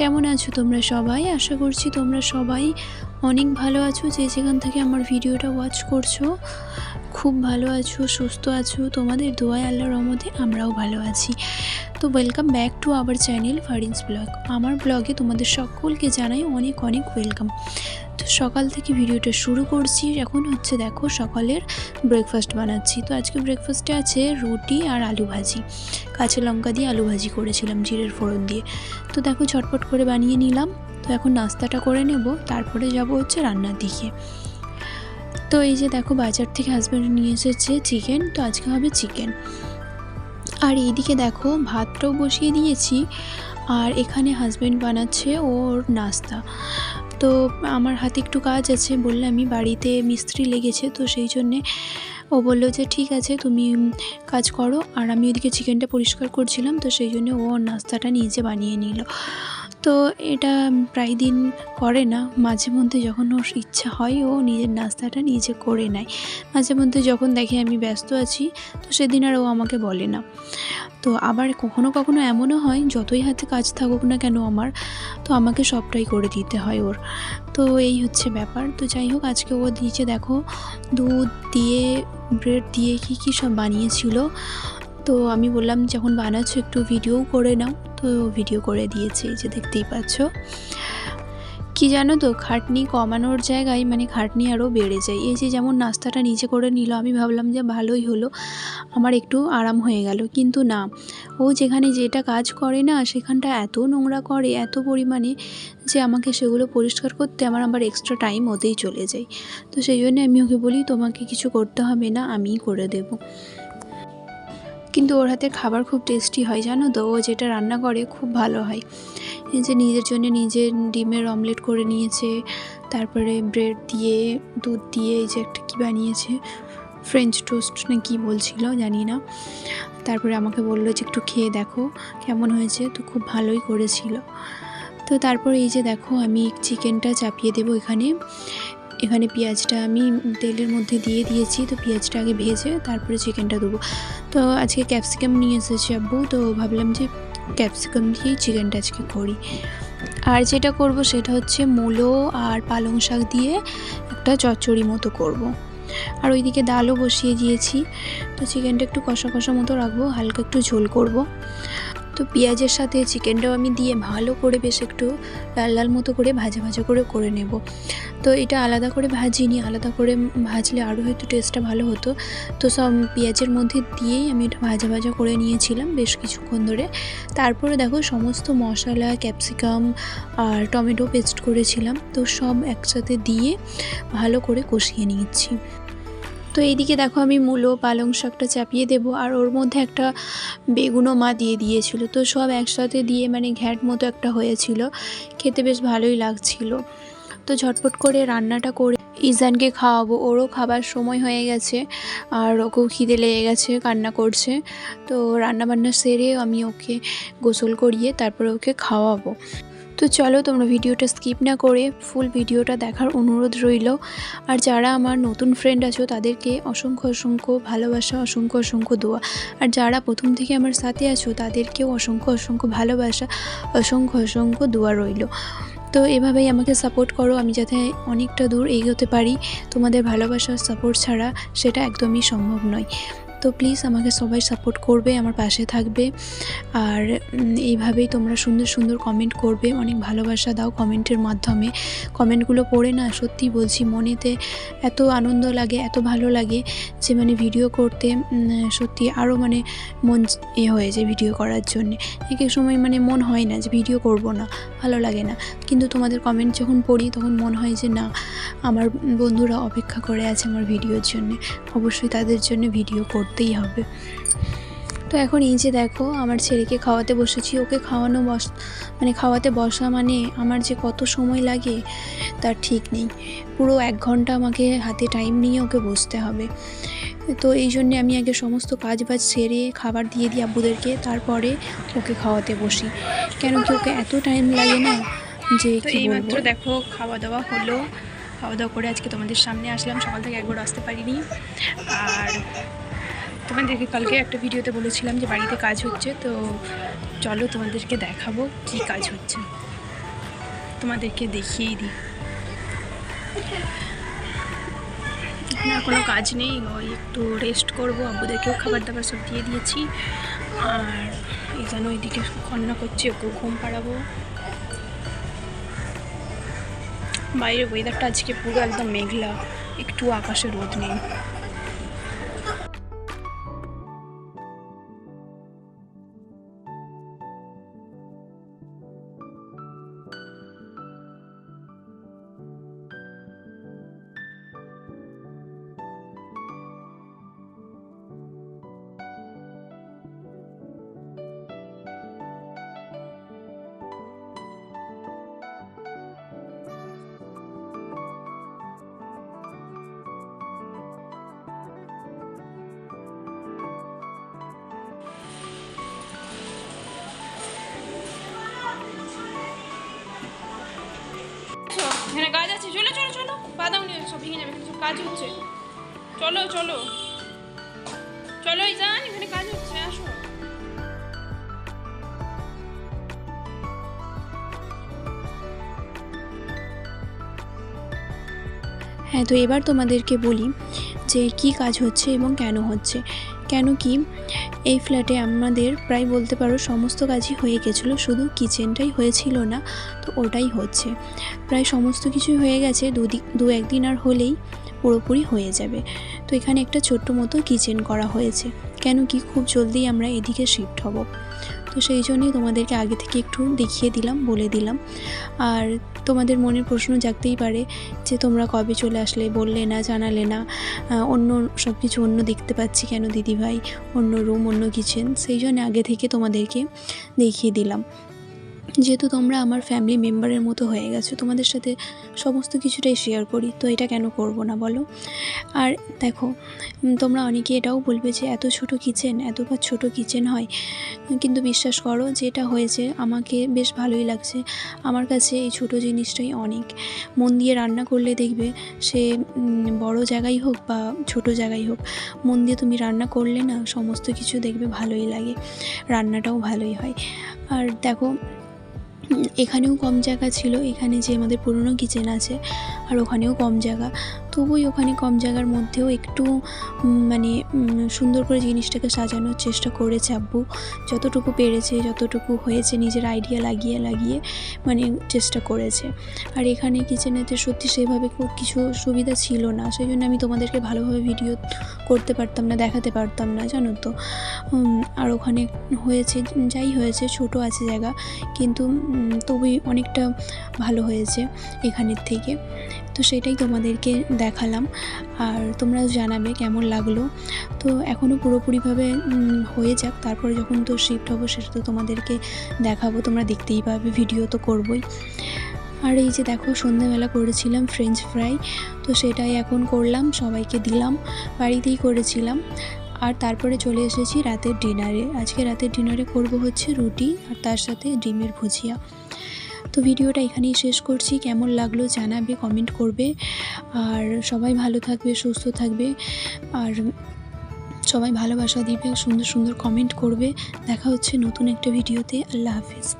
কেমন আছো তোমরা সবাই? আশা করছি তোমরা সবাই অনেক ভালো আছো যে যেখান থেকে আমার ভিডিওটা ওয়াচ করছ। খুব ভালো আছো, সুস্থ আছো। তোমাদের দোয়ায় আল্লাহর রহমতে আমরাও ভালো আছি। তো welcome back to our channel Farin's blog আমার ব্লগে তোমাদের সকলকে জানাই অনেক অনেক ওয়েলকাম তো সকাল থেকে ভিডিওটা শুরু করছি। এখন হচ্ছে দেখো সকালের ব্রেকফাস্ট বানাচ্ছি। তো আজকে ব্রেকফাস্টে আছে রুটি আর আলু ভাজি। কাঁচা লঙ্কা দিয়ে আলু ভাজি করেছিলাম জিরের ফোড়ন দিয়ে। তো দেখো ঝটপট করে বানিয়ে নিলাম। তো এখন নাস্তাটা করে নেব। তারপরে যাব হচ্ছে রান্নার দিকে। তো এই যে দেখো বাজার থেকে হাজব্যান্ড নিয়ে এসেছে চিকেন তো আজকে হবে চিকেন আর এইদিকে দেখো ভাতটাও বসিয়ে দিয়েছি, আর এখানে হাজব্যান্ড বানাচ্ছে ওর নাস্তা। তো আমার হাতে একটু কাজ আছে বললে আমি বাড়িতে মিস্ত্রি লেগেছে, তো সেই জন্যে ও বলল যে ঠিক আছে, তুমি কাজ করো। আর আমি ওইদিকে চিকেনটা পরিষ্কার করছিলাম, তো সেই জন্য ও নাস্তাটা নিজে বানিয়ে নিল। তো এটা প্রায় দিন করে না। মাঝে মধ্যে যখন ওর ইচ্ছা হয়, ও নিজের নাস্তাটা নিজে করে নেয়। মাঝে মধ্যে যখন দেখে আমি ব্যস্ত আছি, তো সেদিন আর ও আমাকে বলে না। তো আবার কখনো কখনো এমনও হয়, যতই হাতে কাজ থাকুক না কেন আমার, তো আমাকে সবটাই করে দিতে হয় ওর। তো এই হচ্ছে ব্যাপার। তো যাই হোক, আজকে ও দিয়েছে, দেখো, দুধ দিয়ে, ব্রেড দিয়ে কী কী সব বানিয়েছিল। তো আমি বললাম, যখন বানাচ্ছো একটু ভিডিও করে নাও। তো ভিডিও করে দিয়েছে যে দেখতেই পাচ্ছ। কি জানো তো, খাটনি কমানোর জায়গায় মানে খাটনি আরও বেড়ে যায়। এই যে যেমন নাস্তাটা নিচে করে নিল, আমি ভাবলাম যে ভালোই হলো, আমার একটু আরাম হয়ে গেল। কিন্তু না, ও যেখানে যেটা কাজ করে না, সেখানটা এত নোংরা করে, এত পরিমাণে যে আমাকে সেগুলো পরিষ্কার করতে আমার আবার এক্সট্রা টাইম ওতেই চলে যায়। তো সেই জন্য আমি ওকে বলি, তোমাকে কিছু করতে হবে না, আমিই করে দেবো। কিন্তু ওর হাতের খাবার খুব টেস্টি হয়, জানো তো? ও যেটা রান্না করে খুব ভালো হয়। এই যে নিজের জন্য নিজে ডিমের অমলেট করে নিয়েছে, তারপরে ব্রেড দিয়ে, দুধ দিয়ে এই যে একটা কী বানিয়েছে? ফ্রেঞ্চ টোস্ট না কী বলছিল, জানি না। তারপরে আমাকে বলল যে একটু খেয়ে দেখো, কেমন হয়েছে? তো খুব ভালোই করেছিল। তো তারপরে এই যে দেখো, আমি চিকেনটা চাপিয়ে দেবো এখানে। এখানে পেঁয়াজটা আমি তেলের মধ্যে দিয়ে দিয়েছি, তো পেঁয়াজটা আগে ভেজে তারপরে চিকেনটা দেবো তো আজকে ক্যাপসিকাম নিয়ে এসেছি আব্বু, তো ভাবলাম যে ক্যাপসিকাম দিয়েই চিকেনটা আজকে করি আর যেটা করব সেটা হচ্ছে মূলো আর পালং শাক দিয়ে একটা চচ্চড়ি মতো করব। আর ওইদিকে ডালও বসিয়ে দিয়েছি, তো চিকেনটা একটু কষা কষা মতো রাখব, হালকা একটু ঝোল করব। তো পেঁয়াজের সাথে চিকেনটাও আমি দিয়ে ভালো করে বেশ একটু লাল লাল মতো করে ভাজা ভাজা করে করে নেব তো এটা আলাদা করে ভাজিনি, আলাদা করে ভাজলে আরও হয়তো টেস্টটা ভালো হতো। তো সব পেঁয়াজের মধ্যে দিয়েই আমি এটা ভাজা ভাজা করে নিয়েছিলাম বেশ কিছুক্ষণ ধরে। তারপরে দেখো সমস্ত মশলা ক্যাপসিকাম আর টমেটো পেস্ট করেছিলাম, তো সব একসাথে দিয়ে ভালো করে কষিয়ে নিচ্ছি। তো এইদিকে দেখো আমি মূলো, পালং শাকটা চাপিয়ে দেব, আর ওর মধ্যে একটা বেগুনও মা দিয়ে দিয়েছিল, তো সব একসাথে দিয়ে মানে ঘ্যাট মতো একটা হয়েছিল, খেতে বেশ ভালোই লাগছিল। তো ঝটপট করে রান্নাটা করে ইজানকে খাওয়াবো। ওরও খাবার সময় হয়ে গেছে আর ওকেও খিদে লেগে গেছে, কান্না করছে। তো রান্না বান্না সেরে আমি ওকে গোসল করিয়ে তারপরে ওকে খাওয়াবো। তো চলো তোমরা ভিডিওটা স্কিপ না করে ফুল ভিডিওটা দেখার অনুরোধ রইল। আর যারা আমার নতুন ফ্রেন্ড আছো, তাদেরকে অসংখ্য অসংখ্য ভালোবাসা, অসংখ্য অসংখ্য দোয়া। আর যারা প্রথম থেকে আমার সাথে আছো, তাদেরকেও অসংখ্য অসংখ্য ভালোবাসা, অসংখ্য অসংখ্য দোয়া রইল। তো এভাবেই আমাকে সাপোর্ট করো, আমি যাতে অনেকটা দূর এগোতে পারি। তোমাদের ভালোবাসার সাপোর্ট ছাড়া সেটা একদমই সম্ভব নয়। তো প্লিজ আমাকে সবাই সাপোর্ট করবে, আমার পাশে থাকবে। আর এইভাবেই তোমরা সুন্দর সুন্দর কমেন্ট করবে। অনেক ভালোবাসা দাও কমেন্টের মাধ্যমে। কমেন্টগুলো পড়ে না, সত্যি বলছি, মনেতে এত আনন্দ লাগে, এত ভালো লাগে যে মানে ভিডিও করতে সত্যি আরও মানে মন এ হয়ে যায় ভিডিও করার জন্যে। এক সময় মানে মন হয় না যে ভিডিও করব না, ভালো লাগে না। কিন্তু তোমাদের কমেন্ট যখন পড়ি তখন মন হয় যে না, আমার বন্ধুরা অপেক্ষা করে আছে আমার ভিডিওর জন্যে। অবশ্যই তাদের জন্য ভিডিও করতেই হবে। তো এখন এই যে দেখো আমার ছেলেকে খাওয়াতে বসেছি। ওকে খাওয়ানো বস মানে খাওয়াতে বসা মানে আমার যে কত সময় লাগে তার ঠিক নেই। পুরো এক ঘণ্টা আমাকে হাতে টাইম নিয়ে ওকে বসতে হবে। তো এই জন্যে আমি আগে সমস্ত কাজ বাজ সেরে খাবার দিয়ে দিই আব্বুদেরকে তারপরে ওকে খাওয়াতে বসি। কেন কি ওকে এত টাইম লাগে না যে এইমাত্র দেখো খাওয়া দাওয়া হলো। খাওয়া দাওয়া করে আজকে তোমাদের সামনে আসলাম। সকাল থেকে একবার আসতে পারিনি। আর তোমাদেরকে কালকে একটা ভিডিওতে বলেছিলাম যে বাড়িতে কাজ হচ্ছে, তো চলো তোমাদেরকে দেখাবো কি কাজ হচ্ছে। তোমাদেরকে দেখিয়েই দিই। আর কোনো কাজ নেই, ওই একটু রেস্ট করব, আব্বুদেরকেও খাবার দাবার সব দিয়ে দিয়েছি। আর এই যেন ওইদিকে কন্যা করছে, ওকেও ঘুম পাড়াবো। বাইরের ওয়েদারটা আজকে পুরো একদম মেঘলা, একটু আকাশে রোদ নেই। ভেঙে যাবে, এখানে সব কাজ হচ্ছে। চলো চলো। চলো, এই যান, এখানে কাজ হচ্ছে, আসো। হ্যাঁ তো এবার তোমাদেরকে বলি যে কি কাজ হচ্ছে এবং কেন হচ্ছে। কেন কি এই ফ্ল্যাটে আমাদের প্রায় বলতে পারো সমস্ত কাজই হয়ে গেছিল, শুধু কিচেনটাই হয়েছিল না, তো ওটাই হচ্ছে। প্রায় সমস্ত কিছুই হয়ে গেছে দুদিক দু একদিন আর হলেই পুরোপুরি হয়ে যাবে। তো এখানে একটা ছোট্ট মতো কিচেন করা হয়েছে। কেন কি খুব জলদি আমরা এদিকে শিফট হব। তো সেই জন্যই তোমাদেরকে আগে থেকে একটু দেখিয়ে দিলাম, বলে দিলাম। আর তোমাদের মনের প্রশ্ন জাগতেই পারে যে তোমরা কবে চলে আসলে, বললে না, জানালে না। অন্য সব কিছু অন্য দেখতে পাচ্ছি কেন দিদিভাই? অন্য রুম, অন্য কিচেন সেই জন্য আগে থেকে তোমাদেরকে দেখিয়ে দিলাম। যেহেতু তোমরা আমার ফ্যামিলি মেম্বারের মতো হয়ে গেছো, তোমাদের সাথে সমস্ত কিছুটাই শেয়ার করি, তো এটা কেন করব না বলো? আর দেখো তোমরা অনেকে এটাও বলবে যে এত ছোট কিচেন এতবার ছোট কিচেন হয়। কিন্তু বিশ্বাস করো, যেটা হয়েছে, আমাকে বেশ ভালোই লাগছে। আমার কাছে এই ছোট জিনিসটাই অনেক। মন দিয়ে রান্না করলে দেখবে সে বড় জায়গায় হোক বা ছোট জায়গায় হোক, মন দিয়ে তুমি রান্না করলে না, সমস্ত কিছু দেখবে ভালোই লাগে। রান্নাটাও ভালোই হয়। আর দেখো এখানেও কম জায়গা ছিল এখানে যে আমাদের পুরনো কিচেন আছে আর ওখানেও কম জায়গা। তবুই ওখানে কম জায়গার মধ্যেও একটু মানে সুন্দর করে জিনিসটাকে সাজানোর চেষ্টা করেছে আব্বু। যতটুকু পেরেছে, যতটুকু হয়েছে, নিজের আইডিয়া লাগিয়ে লাগিয়ে মানে চেষ্টা করেছে। আর এখানে কিচেনেতে সত্যি সেভাবে খুব কিছু সুবিধা ছিল না। সেই জন্য আমি তোমাদেরকে ভালোভাবে ভিডিও করতে পারতাম না, দেখাতে পারতাম না, জানো তো? আর ওখানে হয়েছে, যাই হয়েছে, ছোট আছে জায়গা, কিন্তু তবুই অনেকটা ভালো হয়েছে এখানের থেকে। তো সেটাই তোমাদেরকে দেখালাম। আর তোমরা জানাবে কেমন লাগল। তো এখনও পুরোপুরিভাবে হয়ে যাক। তারপরে যখন তো শিফট হব, সেটা তো তোমাদেরকে দেখাবো। তোমরা দেখতেই পাবে ভিডিও তো করবই। আর এই যে দেখো, সন্ধ্যাবেলা করেছিলাম ফ্রেঞ্চ ফ্রাই তো সেটাই এখন করলাম, সবাইকে দিলাম, বাড়িতেই করেছিলাম। আর তারপরে চলে এসেছি রাতের ডিনারে আজকে রাতের ডিনারে করব হচ্ছে রুটি, আর তার সাথে ডিমের ভুজিয়া। তো ভিডিওটা এখানেই শেষ করছি। কেমন লাগল জানাবে কমেন্ট করবে। আর সবাই ভালো থাকবে, সুস্থ থাকবে। আর সবাই ভালোবাসা দিবে, সুন্দর সুন্দর কমেন্ট করবে। দেখা হচ্ছে নতুন একটা ভিডিওতে। আল্লাহ হাফিজ।